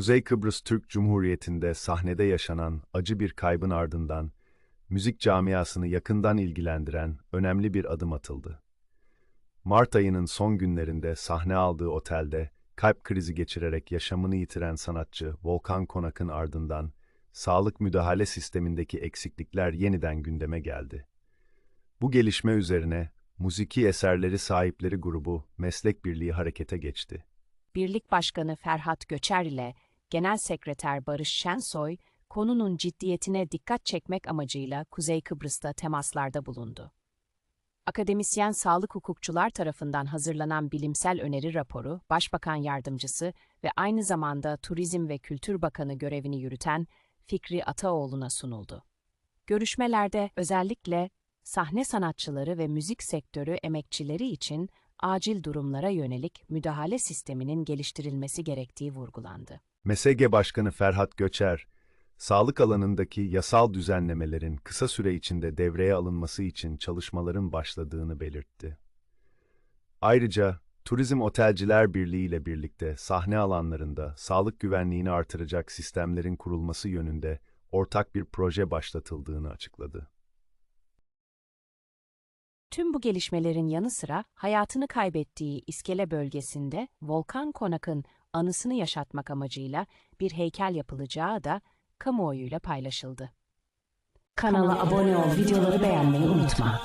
Kuzey Kıbrıs Türk Cumhuriyeti'nde sahnede yaşanan acı bir kaybın ardından müzik camiasını yakından ilgilendiren önemli bir adım atıldı. Mart ayının son günlerinde sahne aldığı otelde kalp krizi geçirerek yaşamını yitiren sanatçı Volkan Konak'ın ardından sağlık müdahale sistemindeki eksiklikler yeniden gündeme geldi. Bu gelişme üzerine Müziki Eserleri Sahipleri Grubu Meslek Birliği harekete geçti. Birlik Başkanı Ferhat Göçer ile Genel Sekreter Barış Şensoy, konunun ciddiyetine dikkat çekmek amacıyla Kuzey Kıbrıs'ta temaslarda bulundu. Akademisyen sağlık hukukçular tarafından hazırlanan bilimsel öneri raporu, Başbakan Yardımcısı ve aynı zamanda Turizm ve Kültür Bakanı görevini yürüten Fikri Ataoğlu'na sunuldu. Görüşmelerde özellikle sahne sanatçıları ve müzik sektörü emekçileri için acil durumlara yönelik müdahale sisteminin geliştirilmesi gerektiği vurgulandı. MSG Başkanı Ferhat Göçer, sağlık alanındaki yasal düzenlemelerin kısa süre içinde devreye alınması için çalışmaların başladığını belirtti. Ayrıca, Turizm Otelciler Birliği ile birlikte sahne alanlarında sağlık güvenliğini artıracak sistemlerin kurulması yönünde ortak bir proje başlatıldığını açıkladı. Tüm bu gelişmelerin yanı sıra hayatını kaybettiği İskele bölgesinde Volkan Konak'ın anısını yaşatmak amacıyla bir heykel yapılacağı da kamuoyuyla paylaşıldı. Kanala abone ol, videoları beğenmeyi unutma.